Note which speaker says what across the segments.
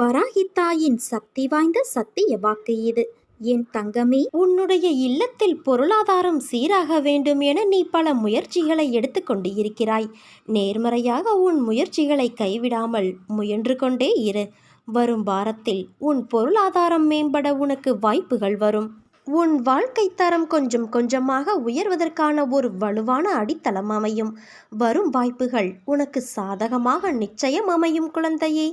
Speaker 1: வராகித்தாயின் சக்தி வாய்ந்த சத்திய வாக்கு இது. என் தங்கமே உன்னுடைய இல்லத்தில் பொருளாதாரம் சீராக வேண்டும் என நீ பல முயற்சிகளை எடுத்துக்கொண்டு இருக்கிறாய் நேர்மறையாக உன் முயற்சிகளை கைவிடாமல் முயன்று கொண்டே இரு. வரும் வாரத்தில் உன் பொருளாதாரம் மேம்பட உனக்கு வாய்ப்புகள் வரும். உன் வாழ்க்கை தரம் கொஞ்சம் கொஞ்சமாக உயர்வதற்கான ஒரு வலுவான அடித்தளம் அமையும். வரும் வாய்ப்புகள் உனக்கு சாதகமாக நிச்சயம் அமையும் குழந்தையே.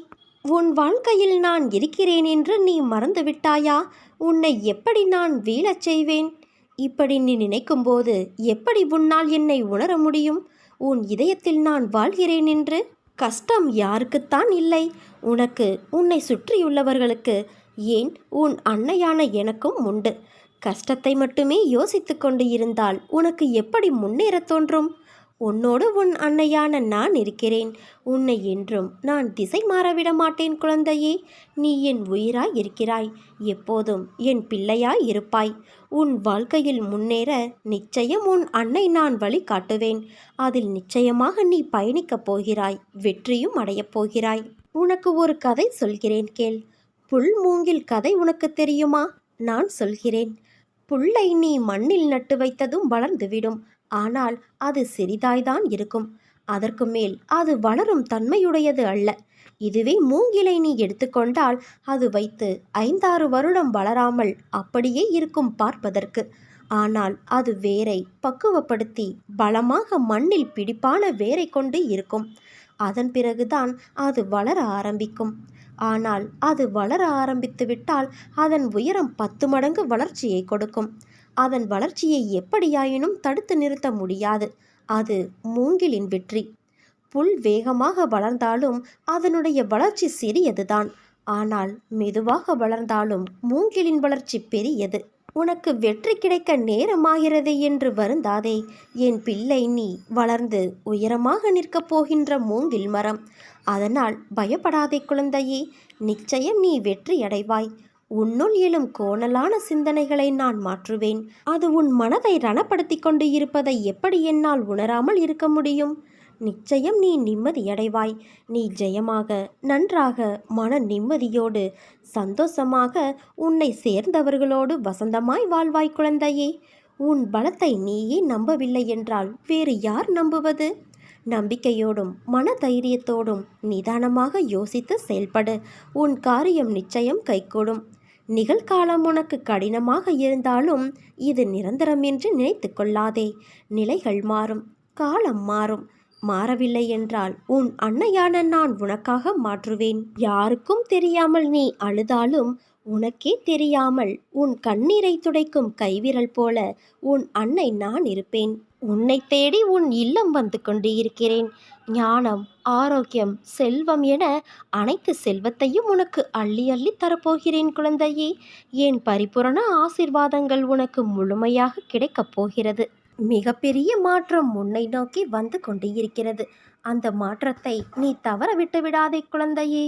Speaker 1: உன் வாழ்க்கையில் நான் இருக்கிறேன் என்று நீ மறந்துவிட்டாயா? உன்னை எப்படி நான் வீழச் செய்வேன்? இப்படி நீ நினைக்கும்போது எப்படி உன்னால் என்னை உணர முடியும்? உன் இதயத்தில் நான் வாழ்கிறேன் என்று? கஷ்டம் யாருக்குத்தான் இல்லை. உனக்கு உன்னை சுற்றியுள்ளவர்களுக்கு ஏன் உன் அன்னையான எனக்கும் உண்டு? கஷ்டத்தை மட்டுமே யோசித்து கொண்டு இருந்தால் உனக்கு எப்படி முன்னேற தோன்றும்? உன்னோடு உன் அன்னையான நான் இருக்கிறேன். உன்னை என்றும் நான் திசை மாறவிட மாட்டேன் குழந்தையே. நீ என் உயிராய் இருக்கிறாய். எப்போதும் என் பிள்ளையாய் இருப்பாய். உன் வாழ்க்கையில் முன்னேற நிச்சயம் உன் அன்னை நான் வழி காட்டுவேன். அதில் நிச்சயமாக நீ பயணிக்கப் போகிறாய். வெற்றியும் அடையப் போகிறாய். உனக்கு ஒரு கதை சொல்கிறேன் கேள். புல் மூங்கில் கதை உனக்கு தெரியுமா? நான் சொல்கிறேன். புல்லை நீ மண்ணில் நட்டு வைத்ததும் வளர்ந்துவிடும். ஆனால் அது சிறிதாய்தான் இருக்கும். அதற்கு மேல் அது வளரும் தன்மையுடையது அல்ல. இதுவே மூங்கிலை நீ எடுத்துக்கொண்டால் அது வைத்து ஐந்தாறு வருடம் வளராமல் அப்படியே இருக்கும் பார்ப்பதற்கு. ஆனால் அது வேரை பக்குவப்படுத்தி பலமாக மண்ணில் பிடிப்பான வேரை கொண்டு இருக்கும். அதன் பிறகுதான் அது வளர ஆரம்பிக்கும். ஆனால் அது வளர ஆரம்பித்துவிட்டால் அதன் உயரம் பத்து மடங்கு வளர்ச்சியை கொடுக்கும். அதன் வளர்ச்சியை எப்படியாயினும் தடுத்து நிறுத்த முடியாது. அது மூங்கிலின் வெற்றி. புல் வேகமாக வளர்ந்தாலும் அதனுடைய வளர்ச்சி சிறியதுதான். ஆனால் மெதுவாக வளர்ந்தாலும் மூங்கிலின் வளர்ச்சி பெரியது. உனக்கு வெற்றி கிடைக்க நேரமாகிறது என்று வருந்தாதே. என் பிள்ளை நீ வளர்ந்து உயரமாக நிற்கப் போகின்ற மூங்கில் மரம். அதனால் பயப்படாதே குழந்தையே. நிச்சயம் நீ வெற்றி அடைவாய் உன்னுள் எழும் கோணலான சிந்தனைகளை நான் மாற்றுவேன். அது உன் மனதை ரணப்படுத்தி கொண்டு இருப்பதை எப்படி என்னால் உணராமல் இருக்க முடியும்? நிச்சயம் நீ நிம்மதியடைவாய் நீ ஜெயமாக நன்றாக மன நிம்மதியோடு சந்தோஷமாக உன்னை சேர்ந்தவர்களோடு வசந்தமாய் வாழ்வாய் குழந்தையே. உன் பலத்தை நீயே நம்பவில்லை என்றால் வேறு யார் நம்புவது? நம்பிக்கையோடும் மன தைரியத்தோடும் நிதானமாக யோசித்து செயல்படு. உன் காரியம் நிச்சயம் கைகூடும். நிகழ்காலம் உனக்கு கடினமாக இருந்தாலும் இது நிரந்தரம் என்று நினைத்து கொள்ளாதே. நிலைகள் மாறும் காலம் மாறும். மாறவில்லை என்றால் உன் அன்னையான நான் உனக்காக மாற்றுவேன். யாருக்கும் தெரியாமல் நீ அழுதாலும் உனக்கே தெரியாமல் உன் கண்ணீரை துடைக்கும் கைவிரல் போல உன் அன்னை நான் இருப்பேன். உன்னை தேடி உன் இல்லம் வந்து கொண்டு இருக்கிறேன் ஞானம் ஆரோக்கியம் செல்வம் என அனைத்து செல்வத்தையும் உனக்கு அள்ளி அள்ளி தரப்போகிறேன் குழந்தையே. என் பரிபூரண ஆசிர்வாதங்கள் உனக்கு முழுமையாக கிடைக்கப் போகிறது. மிகப்பெரிய மாற்றம் உன்னை நோக்கி வந்து கொண்டு இருக்கிறது அந்த மாற்றத்தை நீ தவற விட்டு விடாதே குழந்தையே.